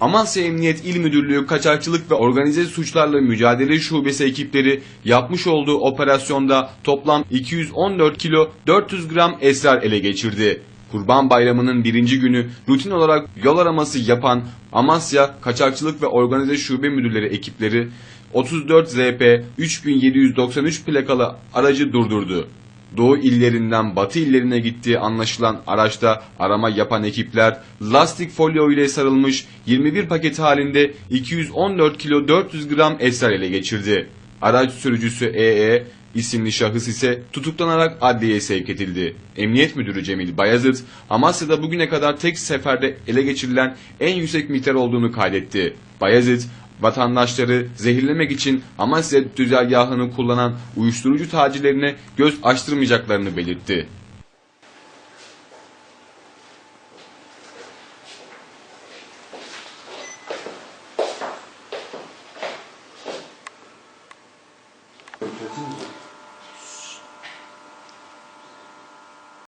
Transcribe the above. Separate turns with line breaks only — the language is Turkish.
Amasya Emniyet İl Müdürlüğü Kaçakçılık ve Organize Suçlarla Mücadele Şubesi ekipleri yapmış olduğu operasyonda toplam 214 kilo 400 gram esrar ele geçirdi. Kurban Bayramı'nın birinci günü rutin olarak yol araması yapan Amasya Kaçakçılık ve Organize Şube Müdürleri ekipleri 34 ZP 3793 plakalı aracı durdurdu. Doğu illerinden batı illerine gittiği anlaşılan araçta arama yapan ekipler lastik folyo ile sarılmış 21 paket halinde 214 kilo 400 gram esrar ele geçirdi. Araç sürücüsü EE isimli şahıs ise tutuklanarak adliyeye sevk edildi. Emniyet Müdürü Cemil Bayazıt, Amasya'da bugüne kadar tek seferde ele geçirilen en yüksek miktar olduğunu kaydetti. Bayazıt, vatandaşları zehirlemek için Amasya düzergahını kullanan uyuşturucu tacirlerine göz açtırmayacaklarını belirtti.